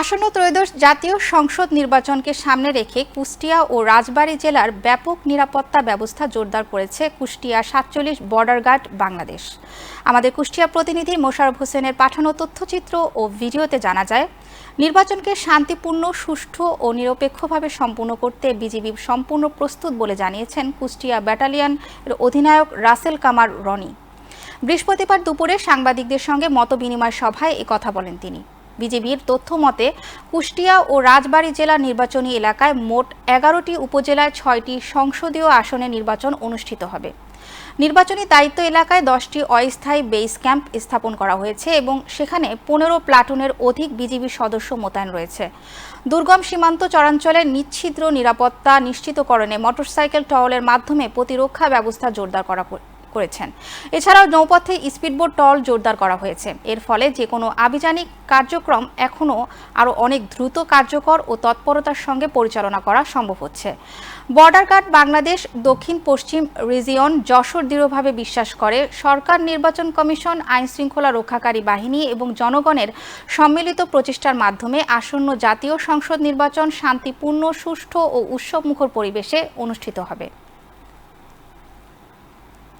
আসন্ন ত্রয়োদশ জাতীয় সংসদ নির্বাচনকে সামনে রেখে কুষ্টিয়া ও রাজবাড়ী জেলার ব্যাপক নিরাপত্তা ব্যবস্থা জোরদার করেছে কুষ্টিয়া সাতচল্লিশ বর্ডার গার্ড বাংলাদেশ। আমাদের কুষ্টিয়া প্রতিনিধি মোশারফ হোসেনের পাঠানো তথ্যচিত্র ও ভিডিওতে জানা যায়, নির্বাচনকে শান্তিপূর্ণ, সুষ্ঠু ও নিরপেক্ষভাবে সম্পূর্ণ করতে বিজিবি সম্পূর্ণ প্রস্তুত বলে জানিয়েছেন কুষ্টিয়া ব্যাটালিয়ন অধিনায়ক রাসেল কামার রনি। বৃহস্পতিবার দুপুরে সাংবাদিকদের সঙ্গে মতবিনিময় সভায় কথা বলেন তিনি। বিজেপির তথ্য মতে, কুষ্টিয়া ও রাজবাড়ী জেলা নির্বাচনী এলাকায় মোট এগারোটি উপজেলায় ছয়টি সংসদীয় আসনে নির্বাচন অনুষ্ঠিত হবে। নির্বাচনী দায়িত্ব এলাকায় দশটি অস্থায়ী বেস ক্যাম্প স্থাপন করা হয়েছে এবং সেখানে পনেরো প্লাটুনের অধিক বিজিবি সদস্য মোতায়েন রয়েছে। দুর্গম সীমান্ত চরাঞ্চলে নিচ্ছিদ্র নিরাপত্তা নিশ্চিতকরণে মোটরসাইকেল টহলের মাধ্যমে প্রতিরক্ষা ব্যবস্থা জোরদার করা করেছেন। এছাড়াও নৌপথে স্পিডবোট টল জোরদার করা হয়েছে। এর ফলে যে কোনো আভিযানিক কার্যক্রম এখনও আরও অনেক দ্রুত কার্যকর ও তৎপরতার সঙ্গে পরিচালনা করা সম্ভব হচ্ছে। বর্ডার গার্ড বাংলাদেশ দক্ষিণ পশ্চিম রিজিয়ন যশোর দৃঢ়ভাবে বিশ্বাস করে, সরকার নির্বাচন কমিশন, আইন শৃঙ্খলা রক্ষাকারী বাহিনী এবং জনগণের সম্মিলিত প্রচেষ্টার মাধ্যমে আসন্ন জাতীয় সংসদ নির্বাচন শান্তিপূর্ণ, সুষ্ঠু ও উৎসবমুখর পরিবেশে অনুষ্ঠিত হবে।